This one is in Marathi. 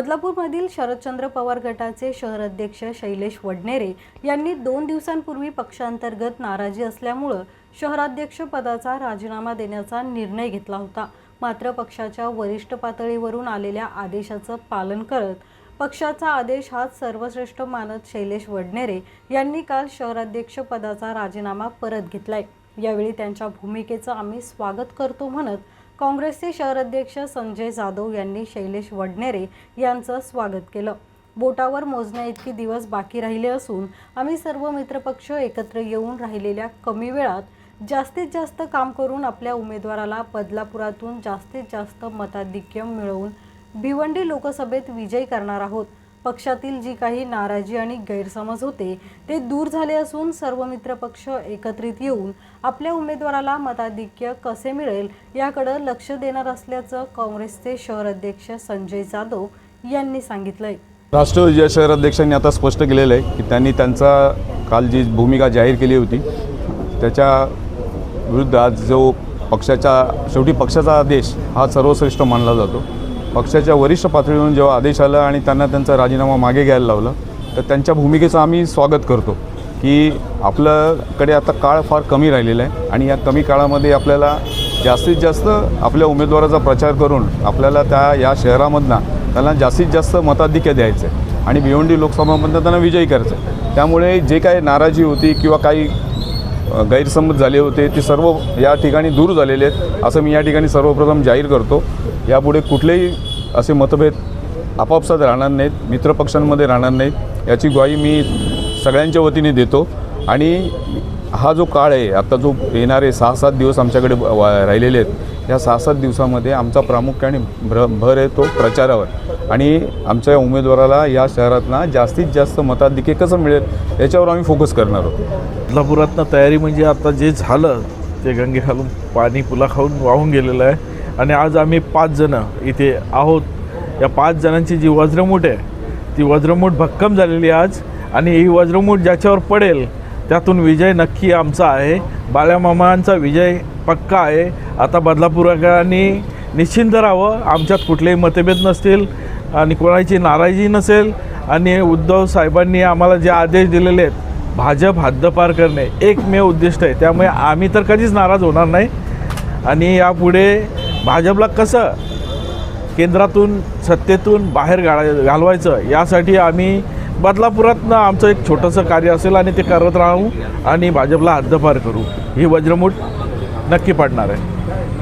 बदलापूरमधील शरदचंद्र पवार गटाचे शहर अध्यक्ष शैलेश वडनेरे यांनी दोन दिवसांपूर्वी पक्षांतर्गत नाराजी असल्यामुळं शहराध्यक्ष पदाचा राजीनामा देण्याचा निर्णय घेतला होता. मात्र पक्षाच्या वरिष्ठ पातळीवरून आलेल्या आदेशाचं पालन करत पक्षाचा आदेश हाच सर्वश्रेष्ठ मानत शैलेश वडनेरे यांनी काल शहराध्यक्ष पदाचा राजीनामा परत घेतलाय. यावेळी त्यांच्या भूमिकेचं आम्ही स्वागत करतो म्हणत काँग्रेसचे शहर अध्यक्ष संजय जाधव यांनी शैलेश वडनेरे यांचं स्वागत केलं. बोटावर मोजण्या इतके दिवस बाकी राहिले असून आम्ही सर्व मित्रपक्ष एकत्र येऊन राहिलेल्या कमी वेळात जास्तीत जास्त काम करून आपल्या उमेदवाराला बदलापुरातून जास्तीत जास्त मताधिक्य मिळवून भिवंडी लोकसभेत विजयी करणार आहोत. पक्षातील जी काही नाराजी आणि गैरसमज होते ते दूर झाले असून सर्व मित्रपक्ष एकत्रित येऊन आपल्या उमेदवाराला मताधिक्य कसे मिळेल याकडं लक्ष देणार असल्याचं काँग्रेसचे शहर अध्यक्ष संजय जाधव यांनी सांगितलंय. राष्ट्रवादीच्या शहर अध्यक्षांनी आता स्पष्ट केलेलं आहे की त्यांनी त्यांचा काल जी भूमिका जाहीर केली होती त्याच्या विरुद्ध आज जो पक्षाच्या शेवटी पक्षाचा आदेश हा सर्वश्रेष्ठ मानला जातो. पक्षाच्या वरिष्ठ पातळीवरून जेव्हा आदेश आला आणि त्यांना त्यांचा राजीनामा मागे घ्यायला लावलं तर त्यांच्या भूमिकेचं आम्ही स्वागत करतो की आपल्याकडे आता काळ फार कमी राहिलेला आहे आणि या कमी काळामध्ये आपल्याला जास्तीत जास्त आपल्या उमेदवाराचा प्रचार करून आपल्याला त्या या शहरामधनं त्यांना जास्तीत जास्त मताधिक्य द्यायचं आहे. आणि भिवंडी लोकसभामधनं त्यांना विजयी करायचं आहे. त्यामुळे जे काही नाराजी होती किंवा काही गैरसमज झाले होते ते सर्व या ठिकाणी दूर झालेले आहेत. असं मी या ठिकाणी सर्वप्रथम जाहीर करतो. यापुढे कुठलेही असे मतभेद आपापसात राहणार नाहीत मित्रपक्षांमध्ये राहणार नाहीत. याची ग्वाही मी सगळ्यांच्या वतीने देतो. आणि हा जो काळ आहे आता जो येणारे सहा सात दिवस आमच्याकडे वा- राहिलेले आहेत या सहा सात दिवसामध्ये आमचा प्रामुख्याने भ्र भर आहे तो प्रचारावर. आणि आमच्या उमेदवाराला या शहरातनं जास्तीत जास्त मताधिक्य कसं मिळेल याच्यावर आम्ही फोकस करणार आहोत. बदलापुरातनं तयारी म्हणजे आता जे झालं ते गंगे खालून पाणी पुला खाऊन वाहून गेलेलं आहे. आणि आज आम्ही पाच जणं इथे आहोत. या पाच जणांची जी वज्रमूठ आहे ती वज्रमूठ भक्कम झालेली आहे आज. आणि ही वज्रमूठ ज्याच्यावर पडेल त्यातून विजय नक्की आमचा आहे. बाळ्यामामांचा विजय पक्का आहे. आता बदलापूरकरांनी निश्चिंत राहावं. आमच्यात कुठलेही मतभेद नसतील आणि कोणाची नाराजी नसेल. आणि उद्धव साहेबांनी आम्हाला जे आदेश दिलेले आहेत भाजप हद्दपार करणे एकमेव उद्दिष्ट आहे. त्यामुळे आम्ही तर कधीच नाराज होणार नाही. आणि यापुढे भाजपला कसं केंद्रातून सत्तेतून बाहेर गाळा घालवायचं यासाठी आम्ही बदलापुरातनं आमचं एक छोटंसं कार्य असेल आणि ते करत राहू आणि भाजपला हद्दपार करू. ही वज्रमूठ नक्की पडणार आहे.